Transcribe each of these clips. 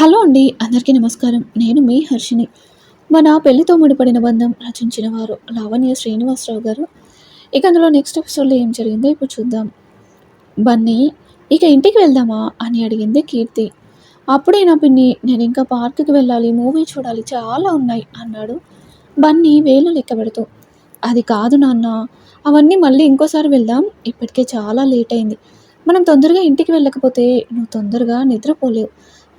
Hello అండి అందరికీ నమస్కారం. నేను మీ హర్షిని మన పెళ్ళితో ముడిపడిన బంధం రచించిన వారు లావణ్య శ్రీనివాసరావు గారు. ఇక అందులో నెక్స్ట్ ఎపిసోడ్లో ఏం జరిగిందో ఇప్పుడు చూద్దాం. బన్నీ ఇక ఇంటికి వెళ్దామా అని అడిగింది కీర్తి. అప్పుడే నా పిన్ని నేను ఇంకా పార్కుకి వెళ్ళాలి మూవీ చూడాలి చాలా ఉన్నాయి అన్నాడు. బన్నీ వేలు లెక్క పెడుతూ అది కాదు నాన్న అవన్నీ మళ్ళీ ఇంకోసారి వెళ్దాం. ఇప్పటికే చాలా లేట్ అయింది. మనం తొందరగా ఇంటికి వెళ్ళకపోతే నువ్వు తొందరగా నిద్రపోలేవు.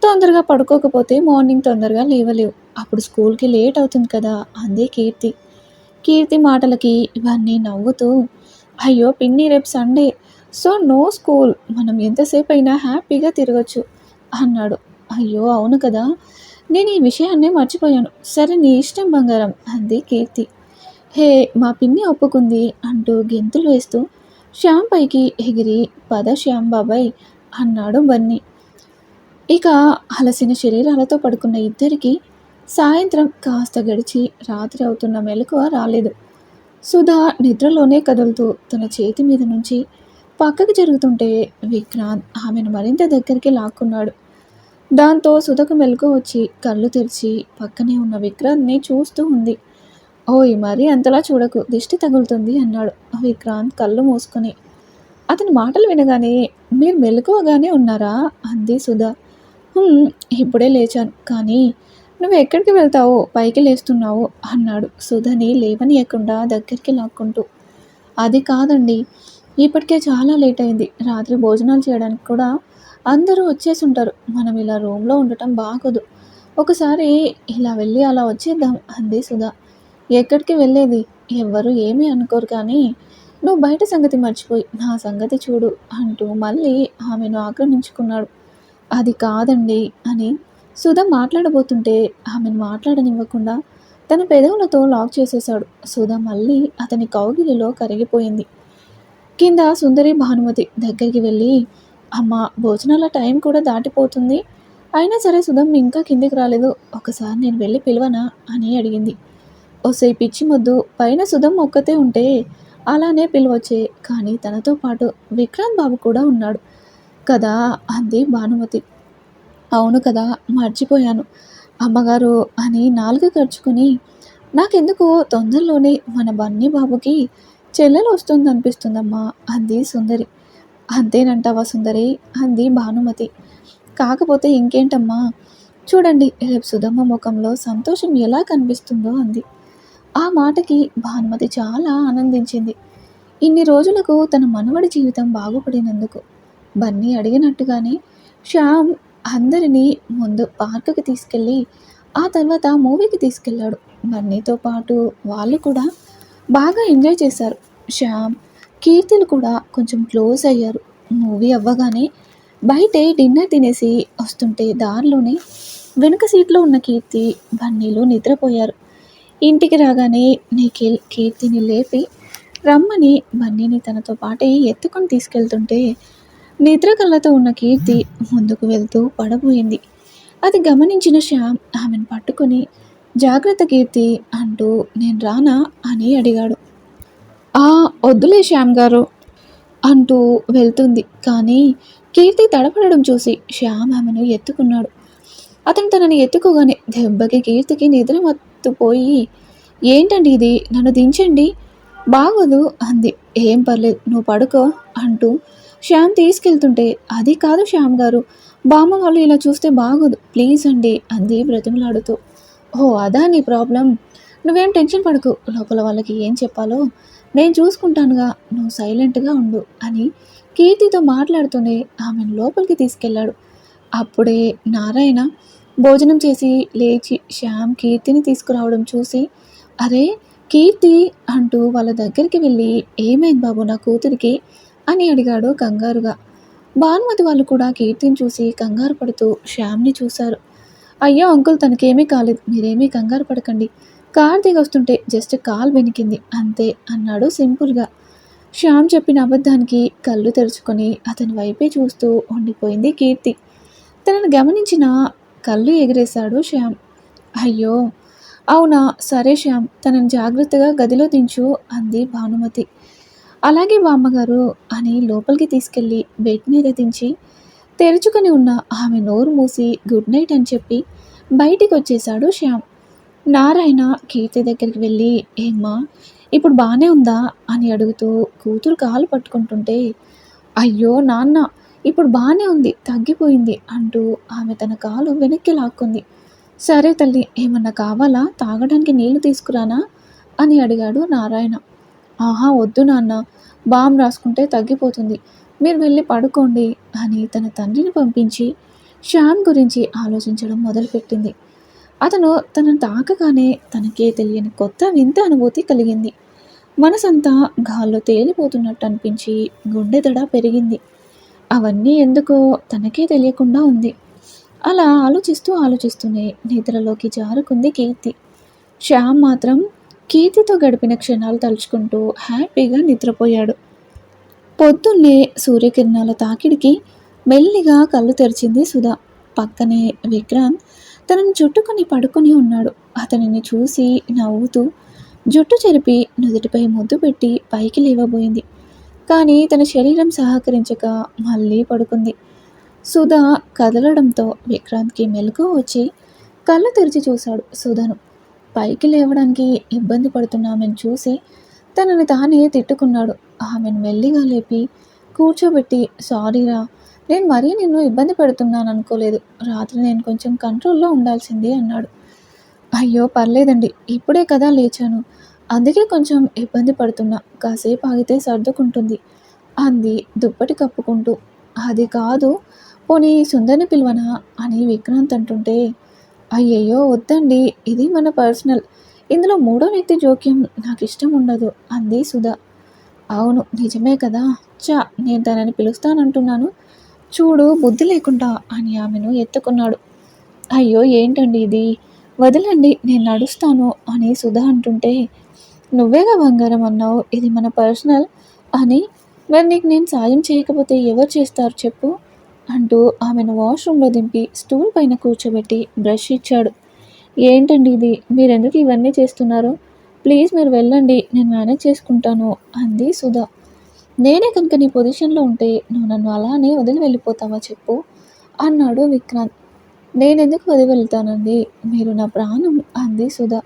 తొందరగా పడుకోకపోతే మార్నింగ్ తొందరగా లేవలేవు. అప్పుడు స్కూల్కి లేట్ అవుతుంది కదా అందే కీర్తి. కీర్తి మాటలకి ఇవన్నీ నవ్వుతూ అయ్యో పిన్ని రేపు సండే. So no school. మనం ఎంతసేపు అయినా హ్యాపీగా తిరగచ్చు అన్నాడు. అయ్యో అవును కదా. నేను ఈ విషయాన్నే మర్చిపోయాను. సరే నీ ఇష్టం బంగారం అంది కీర్తి. హే మా పిన్ని ఒప్పుకుంది అంటూ గెంతులు వేస్తూ శ్యామ్ పైకి ఎగిరి పద శ్యామ్ బాబాయ్ అన్నాడు బన్నీ. ఇక అలసిన శరీరాలతో పడుకున్న ఇద్దరికి సాయంత్రం కాస్త గడిచి రాత్రి అవుతున్న మెలకువ రాలేదు. సుధా నిద్రలోనే కదులుతూ తన చేతి మీద నుంచి పక్కకి జరుగుతుంటే విక్రాంత్ ఆమెను మరింత దగ్గరికి లాక్కున్నాడు. దాంతో సుధకు మెలకు వచ్చి కళ్ళు తెరిచి పక్కనే ఉన్న విక్రాంత్ని చూస్తూ ఉంది. ఓయ్ మరీ అంతలా చూడకు దిష్టి తగులుతుంది అన్నాడు విక్రాంత్ కళ్ళు మూసుకొని. అతని మాటలు వినగానే మీరు మెలకువగానే ఉన్నారా? అంది సుధా. ఇప్పుడే లేచాను. కానీ నువ్వు ఎక్కడికి వెళ్తావో పైకి లేస్తున్నావు అన్నాడు. సుధని లేవనీయకుండా దగ్గరికి లాక్కుంటూ. అది కాదండి ఇప్పటికే చాలా లేట్ అయింది. రాత్రి భోజనాలు చేయడానికి కూడా అందరూ వచ్చేసి ఉంటారు. మనం ఇలా రూమ్లో ఉండటం బాగోదు. ఒకసారి ఇలా వెళ్ళి అలా వచ్చేద్దాం అంది సుధా. ఎక్కడికి వెళ్ళేది? ఎవ్వరు ఏమీ అనుకోరు కానీ నువ్వు బయట సంగతి మర్చిపోయి నా సంగతి చూడు అంటూ మళ్ళీ ఆమెను ఆక్రమించుకున్నాడు. అది కాదండి అని సుధ మాట్లాడబోతుంటే ఆమెను మాట్లాడనివ్వకుండా తన పెదవులతో లాక్ చేసేశాడు. సుధ మళ్ళీ అతని కౌగిలిలో కరిగిపోయింది. కింద సుందరి భానుమతి దగ్గరికి వెళ్ళి అమ్మ భోజనాల టైం కూడా దాటిపోతుంది. అయినా సరే సుధమ్ ఇంకా కిందికి రాలేదు. ఒకసారి నేను వెళ్ళి పిలవనా? అని అడిగింది. ఒసే పిచ్చి మొద్దు. పైన సుధమ్ ఒక్కతే ఉంటే అలానే పిలవచ్చే. కానీ తనతో పాటు విక్రాంత్ బాబు కూడా ఉన్నాడు. కదా అంది భానుమతి. అవును కదా మర్చిపోయాను. అమ్మగారు అని నాలుగు ఖర్చుకుని నాకెందుకు తొందరలోనే మన బన్నీ బాబుకి చెల్లెలు వస్తుందనిపిస్తుందమ్మా అంది సుందరి. అంతేనంటావా సుందరి అంది భానుమతి. కాకపోతే ఇంకేంటమ్మా చూడండి రేపు సుధమ్మ ముఖంలో సంతోషం ఎలా కనిపిస్తుందో అంది. ఆ మాటకి భానుమతి చాలా ఆనందించింది. ఇన్ని రోజులకు తన మనవడి జీవితం బాగుపడినందుకు. బన్నీ అడిగినట్టుగానే శ్యామ్ అందరినీ ముందు పార్కుకి తీసుకెళ్ళి ఆ తర్వాత మూవీకి తీసుకెళ్ళాడు. బన్నీతో పాటు వాళ్ళు కూడా బాగా ఎంజాయ్ చేశారు. శ్యామ్ కీర్తిలు కూడా కొంచెం క్లోజ్ అయ్యారు. మూవీ అవ్వగానే బయటే డిన్నర్ తినేసి వస్తుంటే దారిలోనే వెనుక సీట్లో ఉన్న కీర్తి బన్నీలు నిద్రపోయారు. ఇంటికి రాగానే నిఖిల్ కీర్తిని లేపి రమ్మని బన్నీని తనతో పాటే ఎత్తుకొని తీసుకెళ్తుంటే నిద్ర కళ్ళతో ఉన్న కీర్తి ముందుకు వెళ్తూ పడబోయింది. అది గమనించిన శ్యామ్ ఆమెను పట్టుకొని జాగ్రత్త కీర్తి అంటూ నేను రానా? అని అడిగాడు. ఆ వద్దులే శ్యామ్ గారు అంటూ వెళ్తుంది. కానీ కీర్తి తడపడడం చూసి శ్యామ్ ఆమెను ఎత్తుకున్నాడు. అతను తనని ఎత్తుకోగానే దెబ్బకి కీర్తికి నిద్ర మత్తుపోయి ఏంటండి ఇది? నన్ను దించండి. బాగోదు అంది. ఏం పర్లేదు నువ్వు పడుకో అంటూ శ్యామ్ తీసుకెళ్తుంటే అది కాదు శ్యామ్ గారు. బామ్మ వాళ్ళు ఇలా చూస్తే బాగోదు. ప్లీజ్ అండి అంది బ్రతిమలాడుతూ. ఓ అదా నీ ప్రాబ్లం. నువ్వేం టెన్షన్ పడకు. లోపల వాళ్ళకి ఏం చెప్పాలో నేను చూసుకుంటానుగా. నువ్వు సైలెంట్గా ఉండు అని కీర్తితో మాట్లాడుతూనే ఆమెను లోపలికి తీసుకెళ్ళాడు అప్పుడే నారాయణ భోజనం చేసి లేచి శ్యామ్ కీర్తిని తీసుకురావడం చూసి అరే కీర్తి అంటూ వాళ్ళ దగ్గరికి వెళ్ళి ఏమైంది బాబు నా కూతురికి? అని అడిగాడు కంగారుగా. భానుమతి వాళ్ళు కూడా కీర్తిని చూసి కంగారు పడుతూ శ్యామ్ని చూశారు. అయ్యో అంకుల్ తనకేమీ కాలేదు. మీరేమీ కంగారు పడకండి. కార్ దిగి వస్తుంటే జస్ట్ కాల్ వెనికింది. అంతే అన్నాడు సింపుల్గా. శ్యామ్ చెప్పిన అబద్ధానికి కళ్ళు తెరుచుకొని అతని వైపే చూస్తూ ఉండిపోయింది కీర్తి. తనను గమనించిన కళ్ళు ఎగిరేశాడు శ్యామ్. అయ్యో! అవునా? సరే శ్యామ్ తనని జాగ్రత్తగా గదిలో దించు అంది భానుమతి. అలాగే బామ్మగారు అని లోపలికి తీసుకెళ్ళి బెడ్ మీద దించి తెరుచుకొని ఉన్న ఆమె నోరు మూసి గుడ్ నైట్ అని చెప్పి బయటికి వచ్చేశాడు శ్యామ్. నారాయణ కీర్తి దగ్గరికి వెళ్ళి ఏమ్మా ఇప్పుడు బాగానే ఉందా? అని అడుగుతూ కూతురు కాలు పట్టుకుంటుంటే అయ్యో నాన్న ఇప్పుడు బాగానే ఉంది తగ్గిపోయింది అంటూ ఆమె తన కాలు వెనక్కి లాక్కుంది. సరే తల్లి ఏమన్నా కావాలా? తాగడానికి నీళ్ళు తీసుకురానా? అని అడిగాడు నారాయణ. ఆహా వద్దు నాన్న. బామ్ రాసుకుంటే తగ్గిపోతుంది. మీరు వెళ్ళి పడుకోండి అని తన తండ్రిని పంపించి శ్యామ్ గురించి ఆలోచించడం మొదలుపెట్టింది. అతను తనను తాకగానే తనకే తెలియని కొత్త వింత అనుభూతి కలిగింది. మనసంతా గాల్లో తేలిపోతున్నట్టు అనిపించి గుండెదడ పెరిగింది. అవన్నీ ఎందుకో తనకే తెలియకుండా ఉంది. అలా ఆలోచిస్తూ ఆలోచిస్తూనే నిద్రలోకి జారుకుంది కీర్తి. శ్యామ్ మాత్రం కీర్తితో గడిపిన క్షణాలు తలుచుకుంటూ హ్యాపీగా నిద్రపోయాడు. పొద్దున్నే సూర్యకిరణాల తాకిడికి మెల్లిగా కళ్ళు తెరిచింది సుధా. పక్కనే విక్రాంత్ తనని చుట్టుకుని పడుకొని ఉన్నాడు. అతనిని చూసి నవ్వుతూ జుట్టు చెరిపి నుదుటిపై ముద్దు పెట్టి పైకి లేవబోయింది. కానీ తన శరీరం సహకరించక మళ్ళీ పడుకుంది. సుధా కదలడంతో విక్రాంత్కి మెలకు వచ్చి కళ్ళు తెరిచి చూశాడు సుధను. పైకి లేవడానికి ఇబ్బంది పడుతున్న ఆమెను చూసి తనని తానే తిట్టుకున్నాడు. ఆమెను మెల్లిగా లేపి కూర్చోబెట్టి సారీరా నేను మరీ నిన్ను ఇబ్బంది పెడుతున్నాను అనుకోలేదు రాత్రి నేను కొంచెం కంట్రోల్లో ఉండాల్సింది అన్నాడు. అయ్యో పర్లేదండి ఇప్పుడే కదా లేచాను. అందుకే కొంచెం ఇబ్బంది పడుతున్నా. కాసేపు ఆగితే సర్దుకుంటుంది అంది దుప్పటి కప్పుకుంటూ. అది కాదు పోనీ సుందరిని పిలువనా? అని విక్రాంత్ అంటుంటే అయ్యయ్యో వద్దండి. ఇది మన పర్సనల్. ఇందులో మూడో వ్యక్తి జోక్యం నాకు ఇష్టం ఉండదు. అంది సుధా. అవును నిజమే కదా. చా నేను తనని పిలుస్తానంటున్నాను. చూడు బుద్ధి లేకుండా అని ఆమెను ఎత్తుకున్నాడు. అయ్యో ఏంటండి ఇది? వదలండి నేను నడుస్తాను అని సుధా అంటుంటే నువ్వేగా బంగారం అన్నావు? ఇది మన పర్సనల్ అని. మరి నీకు నేను సాయం చేయకపోతే ఎవరు చేస్తారు చెప్పు? అంటూ ఆమెను వాష్రూమ్లో దింపి స్టూల్ పైన కూర్చోబెట్టి బ్రష్ ఇచ్చాడు. ఏంటండి ఇది? మీరెందుకు ఇవన్నీ చేస్తున్నారు? ప్లీజ్ మీరు వెళ్ళండి నేను మేనేజ్ చేసుకుంటాను అంది సుధా. నేనే కనుక నీ పొజిషన్లో ఉంటే నువ్వు నన్ను అలానే వదిలి వెళ్ళిపోతావా చెప్పు అన్నాడు విక్రాంత్. నేనెందుకు వదిలి వెళ్తానండి? మీరు నా ప్రాణం అంది సుధా.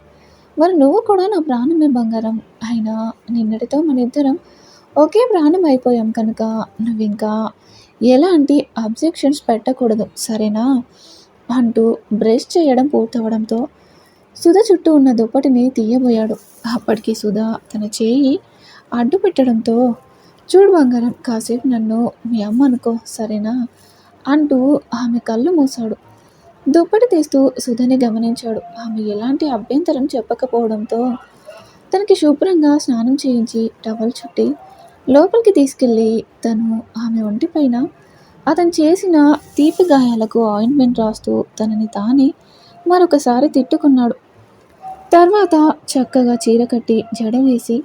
మరి నువ్వు కూడా నా ప్రాణమే బంగారం. అయినా నిన్నటితో మన ఇద్దరం ఒకే ప్రాణం అయిపోయాం కనుక నువ్వు ఇంకా ఎలాంటి అబ్జెక్షన్స్ పెట్టకూడదు సరేనా? అంటూ బ్రష్ చేయడం పూర్తవడంతో సుధ చుట్టూ ఉన్న దుప్పటిని తీయబోయాడు. అప్పటికి సుధ తన చేయి అడ్డు పెట్టడంతో చూడు బంగారం కాసేపు నన్ను మీ అమ్మ అనుకో సరేనా? అంటూ ఆమె కళ్ళు మూశాడు. దుప్పటి తీస్తూ సుధని గమనించాడు. ఆమె ఎలాంటి అభ్యంతరం చెప్పకపోవడంతో తనకి శుభ్రంగా స్నానం చేయించి టవల్ చుట్టి లోపలికి తీసుకెళ్ళి తను ఆమె ఒంటిపైన అతను చేసిన తీపి గాయాలకు ఆయింట్మెంట్ రాస్తూ తనని తానే మరొకసారి తిట్టుకున్నాడు. తర్వాత చక్కగా చీర కట్టి జడ వేసి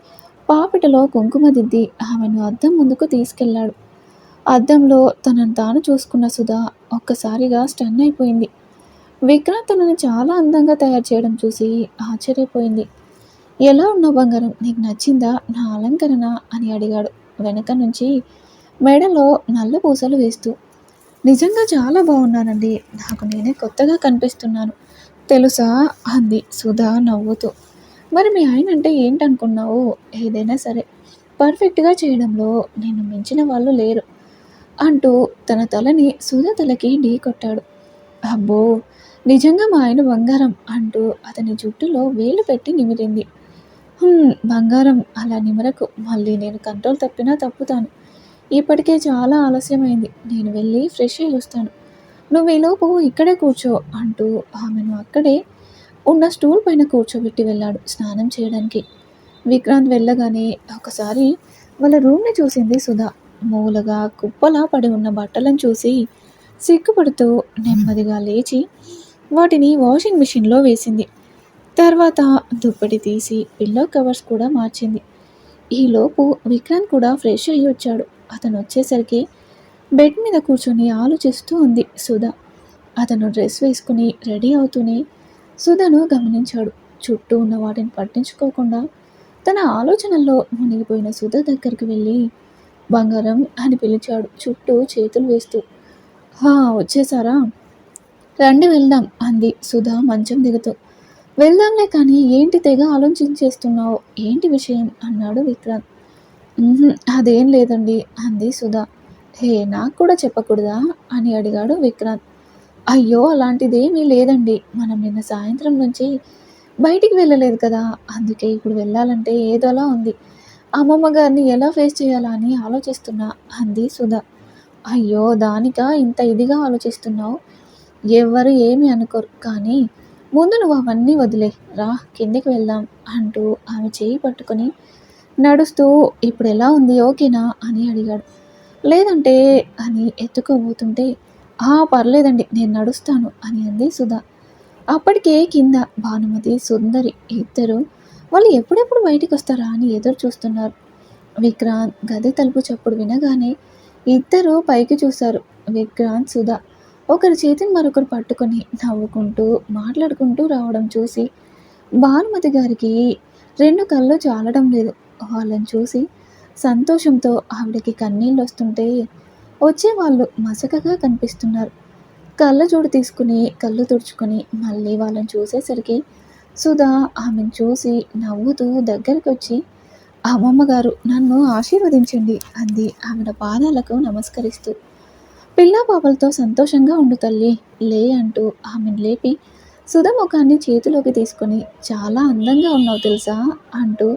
పాపిటలో కుంకుమ దిద్ది ఆమెను అద్దం ముందుకు తీసుకెళ్ళాడు. అద్దంలో తనను తాను చూసుకున్న సుధా ఒక్కసారిగా స్టన్ అయిపోయింది. విక్రాంత్ తనని చాలా అందంగా తయారు చేయడం చూసి ఆశ్చర్యపోయింది. ఎలా ఉన్నావు బంగారం? నీకు నచ్చిందా? నా అలంకరణ? అని అడిగాడు. వెనక నుంచి మెడలో నల్ల పూసలు వేస్తూ నిజంగా చాలా బాగున్నానండి. నాకు నేనే కొత్తగా కనిపిస్తున్నాను. తెలుసా? అంది సుధా నవ్వుతూ. మరి మీ ఆయన అంటే ఏంటనుకున్నావు? ఏదైనా సరే పర్ఫెక్ట్గా చేయడంలో నేను మించిన వాళ్ళు లేరు అంటూ తన తలని సుధా తలకి ఢీ కొట్టాడు. అబ్బో! నిజంగా మా ఆయన బంగారం అంటూ అతని జుట్టులో వేలు పెట్టి నిమిరింది. బంగారం అలా నిమరకు మళ్ళీ నేను కంట్రోల్ తప్పినా తప్పుతాను. ఇప్పటికే చాలా ఆలస్యమైంది. నేను వెళ్ళి ఫ్రెష్ అయ్యి వస్తాను. నువ్వు ఈలోపు ఇక్కడే కూర్చో అంటూ ఆమెను అక్కడే ఉన్న స్టూల్ పైన కూర్చోబెట్టి వెళ్ళాడు స్నానం చేయడానికి. విక్రాంత్ వెళ్ళగానే ఒకసారి వాళ్ళ రూమ్ని చూసింది సుధా. మూలగా కుప్పలా పడి ఉన్న బట్టలను చూసి సిగ్గుపడుతూ నెమ్మదిగా లేచి వాటిని వాషింగ్ మిషన్లో వేసింది. తర్వాత దుప్పటి తీసి పిల్లో కవర్స్ కూడా మార్చింది. ఈలోపు విక్రాంత్ కూడా ఫ్రెష్ అయ్యి వచ్చాడు. అతను వచ్చేసరికి బెడ్ మీద కూర్చొని ఆలోచిస్తూ ఉంది సుధ. అతను డ్రెస్ వేసుకుని రెడీ అవుతూనే సుధను గమనించాడు. చుట్టూ ఉన్న వాటిని పట్టించుకోకుండా తన ఆలోచనల్లో మునిగిపోయిన సుధ దగ్గరికి వెళ్ళి బంగారం అని పిలిచాడు. చుట్టూ చేతులు వేస్తూ హా వచ్చేసారా? రండి వెళ్దాం అంది సుధా మంచం దిగుతూ. వెళ్దాంలే కానీ ఏంటి తెగ ఆలోచించేస్తున్నావు? ఏంటి విషయం? అన్నాడు విక్రాంత్. అదేం లేదండి అంది సుధా. హే నాకు కూడా చెప్పకూడదా? అని అడిగాడు విక్రాంత్. అయ్యో అలాంటిదేమీ లేదండి. మనం నిన్న సాయంత్రం నుంచి బయటికి వెళ్ళలేదు కదా. అందుకే ఇప్పుడు వెళ్ళాలంటే ఏదోలా ఉంది. అమ్మమ్మ గారిని ఎలా ఫేస్ చేయాలా అని ఆలోచిస్తున్నా అంది సుధా. అయ్యో దానికా ఇంత ఇదిగా ఆలోచిస్తున్నావు? ఎవ్వరు ఏమీ అనుకోరు కానీ ముందు నువ్వు అవన్నీ వదిలే. రా కిందికి వెళ్దాం అంటూ ఆమె చేయి పట్టుకొని నడుస్తూ ఇప్పుడు ఎలా ఉంది? ఓకేనా? అని అడిగాడు. లేదంటే అని ఎత్తుకోబోతుంటే ఆ పర్లేదండి నేను నడుస్తాను అని అంది సుధా. అప్పటికే కింద భానుమతి సుందరి ఇద్దరు వాళ్ళు ఎప్పుడెప్పుడు బయటికి వస్తారా అని ఎదురు చూస్తున్నారు. విక్రాంత్ గది తలుపు చప్పుడు వినగానే ఇద్దరు పైకి చూశారు. విక్రాంత్ సుధా ఒకరి చేతిని మరొకరు పట్టుకొని నవ్వుకుంటూ మాట్లాడుకుంటూ రావడం చూసి భానుమతి గారికి రెండు కళ్ళు చాలడం లేదు. వాళ్ళని చూసి సంతోషంతో ఆవిడకి కన్నీళ్ళు వస్తుంటే వచ్చేవాళ్ళు మసకగా కనిపిస్తున్నారు. కళ్ళజోడు తీసుకుని కళ్ళు తుడుచుకొని మళ్ళీ వాళ్ళని చూసేసరికి సుధా ఆమెను చూసి నవ్వుతూ దగ్గరికి వచ్చి అమ్మమ్మ గారు నన్ను ఆశీర్వదించండి అంది ఆవిడ పాదాలకు నమస్కరిస్తూ. పిల్ల పాపలతో సంతోషంగా ఉండు తల్లి లే అంటూ ఆమెను లేపి సుధ ముఖాన్ని చేతిలోకి తీసుకొని చాలా అందంగా ఉన్నావు తెలుసా అంటూ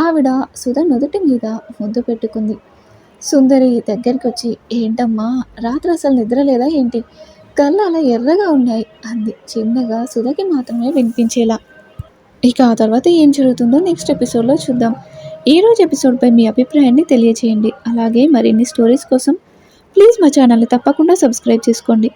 ఆవిడ సుధ నుదుటి మీద ముద్దు పెట్టుకుంది. సుందరి దగ్గరికి వచ్చి ఏంటమ్మా రాత్రి అసలు నిద్ర లేదా ఏంటి? కళ్ళు అలా ఎర్రగా ఉన్నాయి అంది చిన్నగా సుధకి మాత్రమే వినిపించేలా. ఇక ఆ తర్వాత ఏం జరుగుతుందో నెక్స్ట్ ఎపిసోడ్లో చూద్దాం. ఈ రోజు ఎపిసోడ్పై మీ అభిప్రాయాన్ని తెలియజేయండి అలాగే మరిన్ని స్టోరీస్ కోసం ప్లీజ్ మా ఛానల్ని తప్పకుండా సబ్స్క్రైబ్ చేసుకోండి.